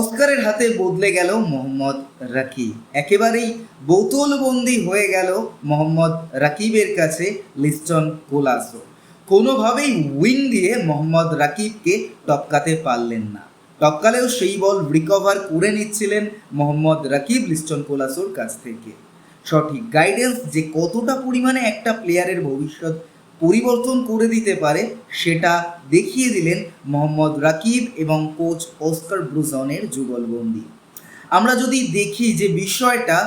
অস্কারের হাতে বদলে গেল মোহাম্মদ রাকিব। একেবারেই বোতলবন্দি হয়ে গেল মোহাম্মদ রাকিবের কাছে লিস্টন কোলাসো। কোনোভাবেই উইং দিয়ে মোহাম্মদ রাকিবকে টপকাতে পারলেন না। টপকালেও সেই বল রিকভার করে নিচ্ছিলেন মোহাম্মদ রাকিব লিস্টন কোলাসোর কাছ থেকে। সঠিক গাইডেন্স যে কতটা পরিমাণে একটা প্লেয়ারের ভবিষ্যৎ পরিবর্তন করে দিতে পারে, সেটা দেখিয়ে দিলেন মোহাম্মদ রাকিব এবং কোচ অস্কার ব্রুজনের যুগলবন্দি। আমরা যদি দেখি যে বিষয়টা,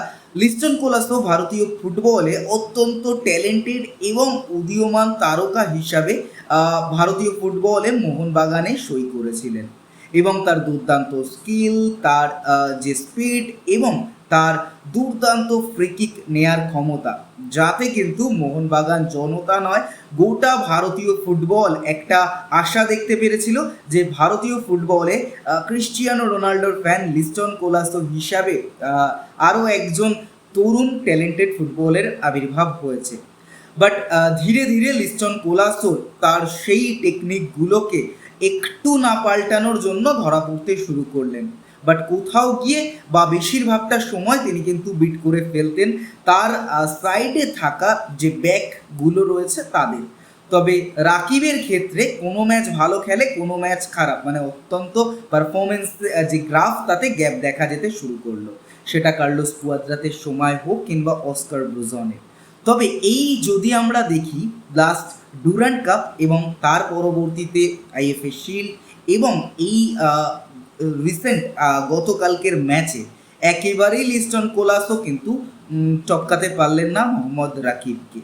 লিস্টন কোলাসো ভারতীয় ফুটবলে অত্যন্ত ট্যালেন্টেড এবং উদীয়মান তারকা হিসাবে ভারতীয় ফুটবলে মোহনবাগানে সই করেছিলেন। এবং তার দুর্দান্ত স্কিল তার যে স্পিড এবং তার দুর্দান্ত ফ্রিকিক নেয়ার ক্ষমতা, যাতে কিন্তু মোহনবাগান জনতা নয়, গোটা ভারতীয় ফুটবল একটা আশা দেখতে পেরেছিল যে ভারতীয় ফুটবলে ক্রিশ্চিয়ানো রোনাল্ডোর ফ্যান লিস্টন কোলাসো হিসাবে আরও একজন তরুণ ট্যালেন্টেড ফুটবলের আবির্ভাব হয়েছে। বাট ধীরে ধীরে লিস্টন কোলাসো তার সেই টেকনিকগুলোকে একটু না পাল্টানোর জন্য ধরা পড়তে শুরু করলেন। বাট কোথাও গিয়ে বা বেশিরভাগটা সময় তিনি কিন্তু বিট করে ফেলতেন তার সাইডে থাকা যে ব্যাকগুলো রয়েছে তাদের। তবে রাকিবের ক্ষেত্রে কোনো ম্যাচ ভালো খেলে কোনো ম্যাচ খারাপ। মানে অত্যন্ত পারফরমেন্স যে গ্রাফ তাতে গ্যাপ দেখা যেতে শুরু করল। সেটা কার্লোস কুয়াদ্রাতের সময় হোক কিংবা অস্কার ব্রুজনের। তবে এই যদি আমরা দেখি লাস্ট ডুরান্ট কাপ এবং তার পরবর্তীতে আইএফএ শিল্ড এবং এই রিসেন্ট গতকালকের ম্যাচে একেবারেই লিস্টন কোলাসও কিন্তু টপকাতে পারলেন না মোহাম্মদ রাকিবকে।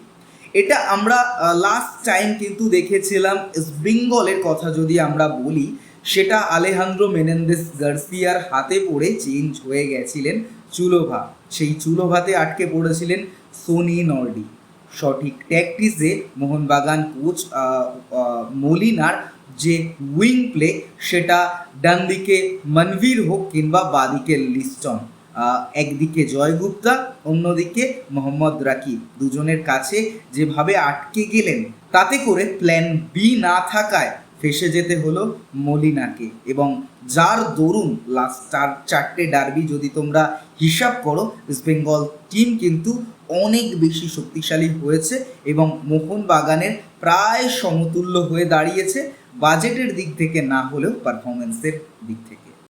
এটা আমরা লাস্ট টাইম কিন্তু দেখেছিলাম। বেঙ্গলের কথা যদি আমরা বলি, সেটা আলেহান্দ্রো মেনেন্দেস গার্সিয়ার হাতে পড়ে চেঞ্জ হয়ে গেছিলেন চুলোভা। সেই চুলোভাতে আটকে পড়েছিলেন সোনি নর্ডি। সঠিক ট্যাকটিসে মোহনবাগান কোচ মলিনার যে উইং প্লে সেটা ডান দিকে মনভীর হোক কিংবা বাদিকে লিস্টন একদিকে জয়গুপ্তা, অন্যদিকে মোহাম্মদ রাকিব। দুজনের কাছে যেভাবে আটকে গেলেন, তাতে করে প্ল্যান বি না থাকায় ফেসে যেতে হলো মলিনাকে এবং যার দরুন লাস্ট চার, চারটে ডার্বি যদি তোমরা হিসাব করো ইস্ট বেঙ্গল টিম কিন্তু অনেক বেশি শক্তিশালী হয়েছে এবং মোহনবাগানের প্রায় সমতুল্য হয়ে দাঁড়িয়েছে। বাজেটের দিক থেকে না হলেও পারফরমেন্সের দিক থেকে।